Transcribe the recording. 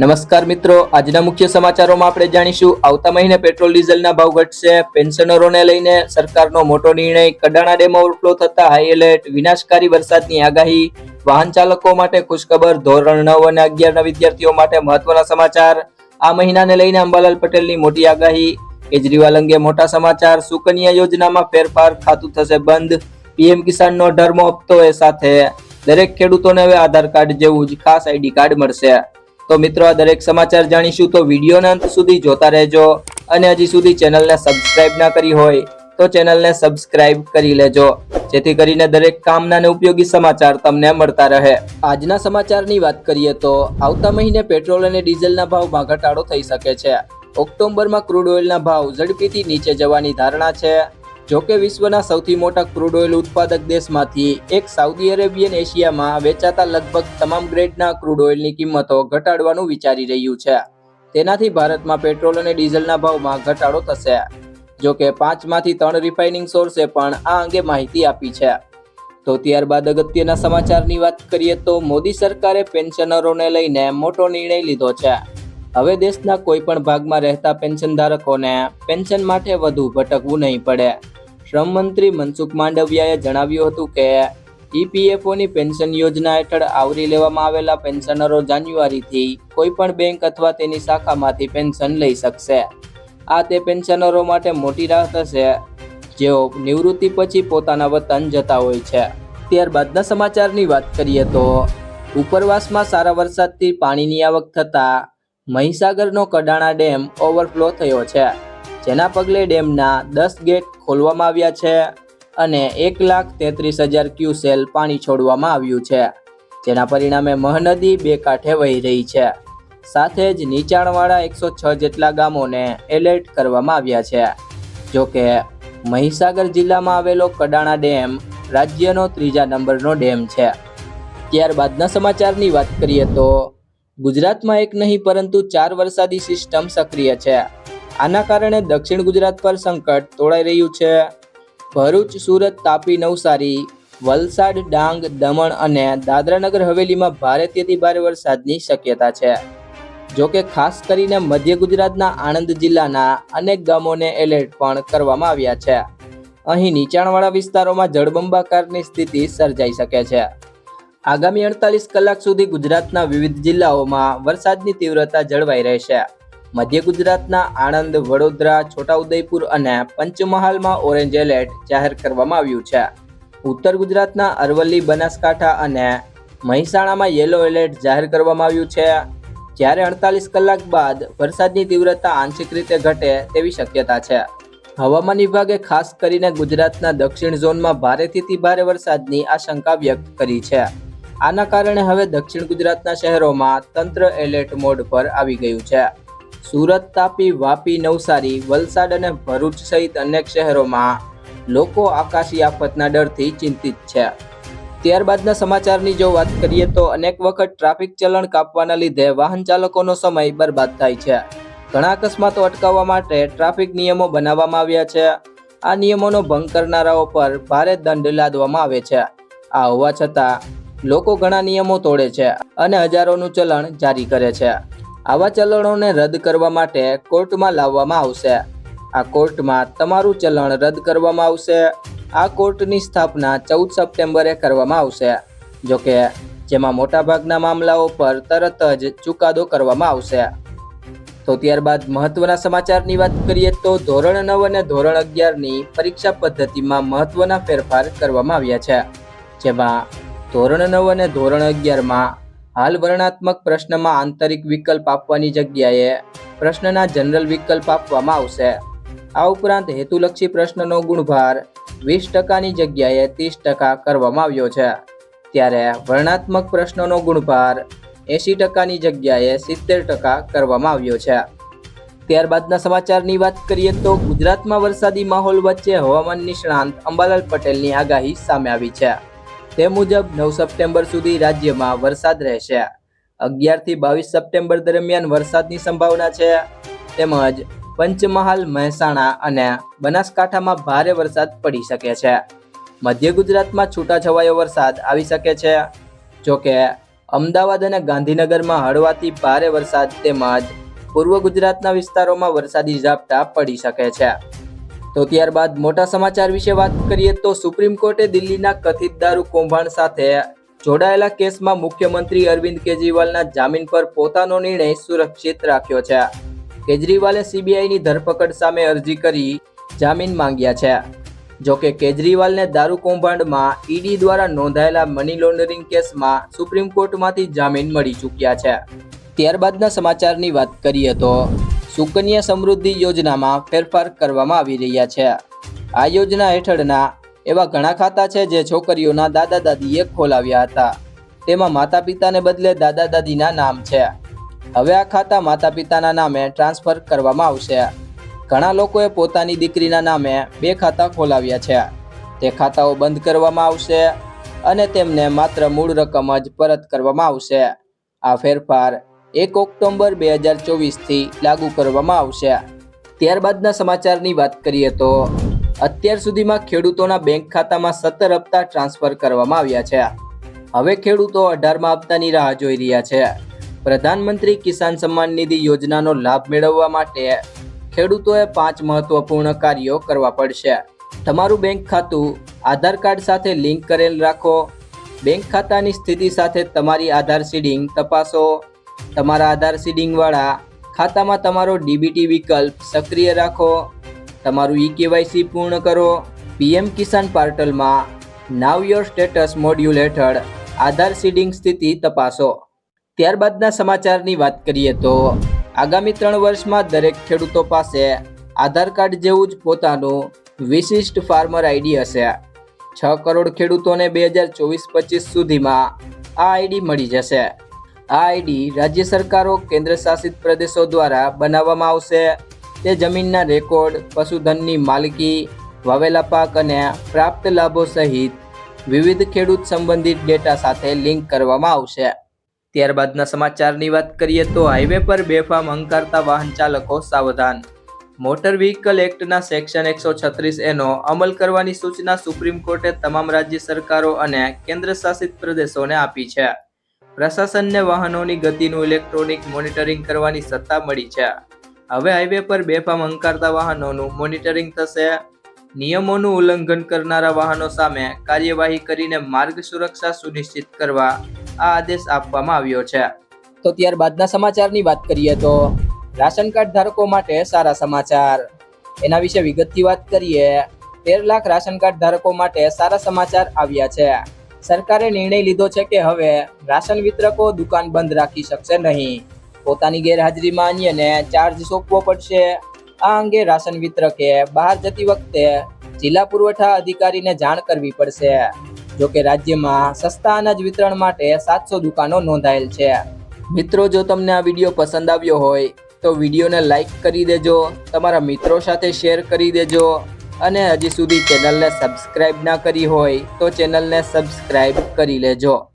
નમસ્કાર મિત્રો, આજના મુખ્ય સમાચારોમાં આપણે જાણીશું, આવતા મહિને પેટ્રોલ ડીઝલના ભાવ ઘટશે, પેન્શનરોને લઈને સરકારનો મોટો નિર્ણય, કડાણા ડેમ ઓવરફ્લો થતા હાઈ એલર્ટ, વિનાશકારી વરસાદની આગાહી, વાહન ચાલકો માટે ખુશખબર, ધોરણ નવ અને અગિયારના વિદ્યાર્થીઓ માટે મહત્વના સમાચાર, આ મહિનાને લઈને અંબાલાલ પટેલની મોટી આગાહી, કેજરીવાલ અંગે મોટા સમાચાર, સુકન્યા યોજનામાં ફેરફાર, ખાતું થશે બંધ, પીએમ કિસાનનો અઢારમો હપ્તો એ સાથે, દરેક ખેડૂતોને હવે આધાર કાર્ડ જેવું જ ખાસ આઈડી કાર્ડ મળશે. તો મિત્રો દરેક સમાચાર જાણીશું તો વિડીયોના અંત સુધી જોતા રહેજો અને હજી સુધી ચેનલને સબસ્ક્રાઇબ ના કરી હોય તો ચેનલને સબસ્ક્રાઇબ કરી લેજો, જેથી કરીને દરેક કામના અને ઉપયોગી સમાચાર તમને મળતા રહે. આજના સમાચારની વાત કરીએ તો, આવતા મહિને પેટ્રોલ અને ડીઝલના ભાવમાં ઘટાડો થઈ શકે છે. ઓક્ટોબરમાં ક્રૂડ ઓઇલના ભાવ ઝડપીથી નીચે જવાની ધારણા છે. જોકે વિશ્વના સૌથી મોટા ક્રૂડ ઓઇલ ઉત્પાદક દેશમાંથી એક સાઉદી અરેબિયન એશિયામાં વેચાતા લગભગ તમામ ગ્રેડના ક્રૂડ ઓઇલની કિંમતો ઘટાડવાનું વિચારી રહ્યું છે. તેનાથી ભારતમાં પેટ્રોલ અને ડીઝલના ભાવમાં ઘટાડો થશે. જોકે પાંચમાંથી ત્રણ રિફાઇનિંગ સોર્સે પણ આ અંગે માહિતી આપી છે. તો ત્યારબાદ અગત્યના સમાચારની વાત કરીએ તો મોદી સરકારે પેન્શનરોને લઈને મોટો નિર્ણય લીધો છે. હવે દેશના કોઈ પણ ભાગમાં રહેતા પેન્શન ધારકોને પેન્શન માટે વધુ ભટકવું નહીં પડે. શ્રમ મંત્રી મનસુખ માંડવિયાએ જણાવ્યું હતું કે, ઈપીએફઓની પેન્શન યોજના હેઠળ આવરી લેવામાં આવેલા પેન્શનરો જાન્યુઆરીથી કોઈ પણ બેંક અથવા તેની શાખામાંથી પેન્શન લઈ શકશે. આ તે પેન્શનરો માટે મોટી રાહત હશે, જેઓ નિવૃત્તિ પછી પોતાના વતન જતા હોય છે. ત્યારબાદના સમાચારની વાત કરીએ તો, ઉપરવાસમાં સારા વરસાદથી પાણીની આવક થતાં મહીસાગરનો કડાણા ડેમ ઓવરફ્લો થયો છે. જેના પગલે ડેમના દસ ગેટ ખોલવામાં આવ્યા છે અને એક લાખ તેત્રીસ હજાર ક્યુસેલ પાણી છોડવામાં આવ્યું છે. જેના પરિણામે મહનદી બે કાંઠે વહી રહી છે. સાથે જ નીચાણવાળા એકસો છ જેટલા ગામોને એલર્ટ કરવામાં આવ્યા છે. જોકે મહીસાગર જિલ્લામાં આવેલો કડાણા ડેમ રાજ્યનો ત્રીજા નંબરનો ડેમ છે. ત્યારબાદના સમાચારની વાત કરીએ તો ગુજરાતમાં એક નહીં પરંતુ ચાર વરસાદી સિસ્ટમ સક્રિય છે. આના કારણે દક્ષિણ ગુજરાત પર સંકટ તોડાઈ રહ્યું છે. ભરૂચ, સુરત, તાપી, નવસારી, વલસાડ, ડાંગ, દમણ અને દાદરાનગર હવેલીમાં ભારેથી ભારે વરસાદની શક્યતા છે. જોકે ખાસ કરીને મધ્ય ગુજરાતના આણંદ જિલ્લાના અનેક ગામોને એલર્ટ પણ કરવામાં આવ્યા છે. અહીં નીચાણવાળા વિસ્તારોમાં જળબંબાકારની સ્થિતિ સર્જાઈ શકે છે. આગામી અડતાલીસ કલાક સુધી ગુજરાતના વિવિધ જિલ્લાઓમાં વરસાદની તીવ્રતા જળવાઈ રહેશે. મધ્ય ગુજરાતના આણંદ, વડોદરા, છોટાઉદેપુર અને પંચમહાલમાં ઓરેન્જ એલર્ટ જાહેર કરવામાં આવ્યું છે. ઉત્તર ગુજરાતના અરવલ્લી, બનાસકાંઠા અને મહેસાણામાં યેલો એલર્ટ જાહેર કરવામાં આવ્યું છે. જ્યારે અડતાલીસ કલાક બાદ વરસાદની તીવ્રતા આંશિક રીતે ઘટે તેવી શક્યતા છે. હવામાન વિભાગે ખાસ કરીને ગુજરાતના દક્ષિણ ઝોનમાં ભારેથી ભારે વરસાદની આશંકા વ્યક્ત કરી છે. આના કારણે હવે દક્ષિણ ગુજરાતના શહેરોમાં તંત્ર એલર્ટ મોડ પર આવી ગયું છે. સુરત તાપી, વાપી, નવસારી, વલસાડ અને ભરૂચ સહિત અનેક શહેરોમાં લોકો આકાશી આફતના ડરથી ચિંતિત છે. ત્યારબાદના સમાચારની જો વાત કરીએ તો અનેક વખત ટ્રાફિક ચલણ કાપવાના લીધે વાહન ચાલકોનો સમય બરબાદ થાય છે. ઘણા અકસ્માતો અટકાવવા માટે ટ્રાફિક નિયમો બનાવવામાં આવ્યા છે. આ નિયમોનો ભંગ કરનારાઓ પર ભારે દંડ લાદવામાં આવે છે. આ હોવા છતાં લોકો ઘણા નિયમો તોડે છે અને હજારોનું ચલણ જારી કરે છે. આવા ચલણોને રદ કરવા માટે કોર્ટમાં લાવવામાં આવશે. આ કોર્ટમાં તમારું ચલણ રદ કરવામાં આવશે. આ કોર્ટની સ્થાપના ચૌદ સપ્ટેમ્બરે કરવામાં આવશે. જોકે, જેમાં મોટાભાગના મામલાઓ પર તરત જ ચુકાદો કરવામાં આવશે. તો ત્યારબાદ મહત્વના સમાચારની વાત કરીએ તો ધોરણ નવ અને ધોરણ અગિયારની પરીક્ષા પદ્ધતિમાં મહત્વના ફેરફાર કરવામાં આવ્યા છે. જેમાં ધોરણ નવ અને ધોરણ અગિયારમાં હાલ વર્ણાત્મક પ્રશ્નમાં આંતરિક વિકલ્પ આપવાની જગ્યાએ પ્રશ્નના જનરલ વિકલ્પ આપવામાં આવશે. આ ઉપરાંત હેતુલક્ષી પ્રશ્નનો ગુણભાર વીસ ટકાની જગ્યાએ ત્રીસ ટકા કરવામાં આવ્યો છે. ત્યારે વર્ણાત્મક પ્રશ્નોનો ગુણભાર એંશી ટકાની જગ્યાએ સિત્તેર ટકા કરવામાં આવ્યો છે. ત્યારબાદના સમાચારની વાત કરીએ તો ગુજરાતમાં વરસાદી માહોલ વચ્ચે હવામાન નિષ્ણાંત અંબાલાલ પટેલની આગાહી સામે આવી છે. તે મુજબ નવ સપ્ટેમ્બર સુધી રાજ્યમાં વરસાદ રહેશે. અગિયારથી બાવીસ સપ્ટેમ્બર દરમિયાન વરસાદની સંભાવના છે. તેમજ પંચમહાલ, મહેસાણા અને બનાસકાંઠામાં ભારે વરસાદ પડી શકે છે. મધ્ય ગુજરાતમાં છૂટાછવાયો વરસાદ આવી શકે છે. જોકે અમદાવાદ અને ગાંધીનગરમાં હળવાથી ભારે વરસાદ તેમજ પૂર્વ ગુજરાતના વિસ્તારોમાં વરસાદી ઝાપટા પડી શકે છે. તો ત્યારબાદ મોટા સમાચાર વિશે વાત કરીએ તો સુપ્રીમ કોર્ટે દિલ્હીના કથિત દારૂ કૌભાંડ સાથે જોડાયેલા કેસમાં મુખ્યમંત્રી અરવિંદ કેજરીવાલના જામીન પર પોતાનો નિર્ણય સુરક્ષિત રાખ્યો છે. કેજરીવાલે સીબીઆઈની ધરપકડ સામે અરજી કરી જામીન માંગ્યા છે. જો કે કેજરીવાલને દારૂ કૌભાંડમાં ઈડી દ્વારા નોંધાયેલા મની લોન્ડરિંગ કેસમાં સુપ્રીમ કોર્ટમાંથી જામીન મળી ચૂક્યા છે. ત્યારબાદના સમાચારની વાત કરીએ તો સુકન્યા સમૃદ્ધિ યોજનામાં ફેરફાર કરવામાં આવી રહ્યા છે. આ યોજના હેઠળના એવા ઘણા ખાતા છે જે છોકરીઓના દાદા દાદીએ ખોલાવ્યા હતા. તેમાં માતા પિતાને બદલે દાદા દાદીના નામ છે. હવે આ ખાતા માતા પિતાના નામે ટ્રાન્સફર કરવામાં આવશે. ઘણા લોકોએ પોતાની દીકરીના નામે બે ખાતા ખોલાવ્યા છે. તે ખાતાઓ બંધ કરવામાં આવશે અને તેમને માત્ર મૂળ રકમ જ પરત કરવામાં આવશે. આ ફેરફાર એક ઓક્ટોબર બે હજાર ચોવીસથી લાગુ કરવામાં આવશે. ત્યારબાદના સમાચારની વાત કરીએ તો, અત્યાર સુધીમાં ખેડૂતોના બેંક ખાતામાં સત્તર હપ્તા ટ્રાન્સફર કરવામાં આવ્યા છે. હવે ખેડૂતો અઢારમા હપ્તાની રાહ જોઈ રહ્યા છે. પ્રધાનમંત્રી કિસાન સન્માન નિધિ યોજનાનો લાભ મેળવવા માટે ખેડૂતોએ પાંચ મહત્વપૂર્ણ કાર્યો કરવા પડશે. તમારું બેંક ખાતું આધાર કાર્ડ સાથે લિંક કરેલ રાખો. બેંક ખાતાની સ્થિતિ સાથે તમારી આધાર સીડિંગ તપાસો. તમારા આધાર સીડિંગવાળા ખાતામાં તમારો ડીબીટી વિકલ્પ સક્રિય રાખો, તમારું ઈ કેવાયસી પૂર્ણ કરો, પીએમ કિસાન પોર્ટલમાં નાવ યોર સ્ટેટસ મોડ્યુલ હેઠળ આધાર સીડિંગ સ્થિતિ તપાસો. ત્યારબાદના સમાચારની વાત કરીએ તો આગામી ત્રણ વર્ષમાં દરેક ખેડૂતો પાસે આધાર કાર્ડ જેવું જ પોતાનું વિશિષ્ટ ફાર્મર આઈડી હશે. છ કરોડ ખેડૂતોને બે હજાર ચોવીસ પચીસ સુધીમાં આ આઈડી મળી જશે. આ આઈડી રાજ્ય સરકારો, કેન્દ્ર શાસિત પ્રદેશો દ્વારા બનાવવામાં આવશે. તે જમીનના રેકોર્ડ, પશુધનની માલિકી, વાવેલા પાક અને પ્રાપ્ત લાભો સહિત વિવિધ ખેડૂત સંબંધિત ડેટા સાથે લિંક કરવામાં આવશે. ત્યારબાદના સમાચારની વાત કરીએ તો હાઈવે પર બેફામ હંકારતા વાહન ચાલકો સાવધાન. મોટર વ્હીકલ એક્ટના સેક્શન એકસો છત્રીસ એનો અમલ કરવાની સૂચના સુપ્રીમ કોર્ટે તમામ રાજ્ય સરકારો અને કેન્દ્ર શાસિત પ્રદેશોને આપી છે. પ્રશાસનને વાહનોની ગતિનું ઇલેક્ટ્રોનિક મોનિટરિંગ કરવાની સત્તા મળી છે. હવે હાઈવે પર બેફામ હંકારતા વાહનોનું મોનિટરિંગ થશે. નિયમોનું ઉલ્લંઘન કરનારા વાહનો સામે કાર્યવાહી કરીને માર્ગ સુરક્ષા સુનિશ્ચિત કરવા આ આદેશ આપવામાં આવ્યો છે. તો ત્યારબાદના સમાચારની વાત કરીએ તો રાશન કાર્ડ ધારકો માટે સારા સમાચાર. એના વિશે વિગતથી વાત કરીએ. તેર લાખ રાશન કાર્ડ ધારકો માટે સારા સમાચાર આવ્યા છે. સરકારે નિર્ણય લીધો છે કે હવે રાશન વિતરકો દુકાન બંધ રાખી શકશે નહીં. પોતાની ગેરહાજરીમાં અન્યને ચાર્જ સોંપવો પડશે. આ અંગે રાશન વિતરકે બહાર જતી વખતે જિલ્લા પુરવઠા અધિકારીને જાણ કરવી પડશે. જો કે રાજ્યમાં સસ્તા અનાજ વિતરણ માટે સાતસો દુકાનો નોંધાયેલ છે. મિત્રો, જો તમને આ વીડિયો પસંદ આવ્યો હોય, તો વિડીયોને લાઈક કરી દેજો. તમારા મિત્રો સાથે શેર કરી દેજો. અને હજી સુધી ચેનલને સબસ્ક્રાઈબ ના કરી હોય તો ચેનલને સબસ્ક્રાઈબ કરી લેજો.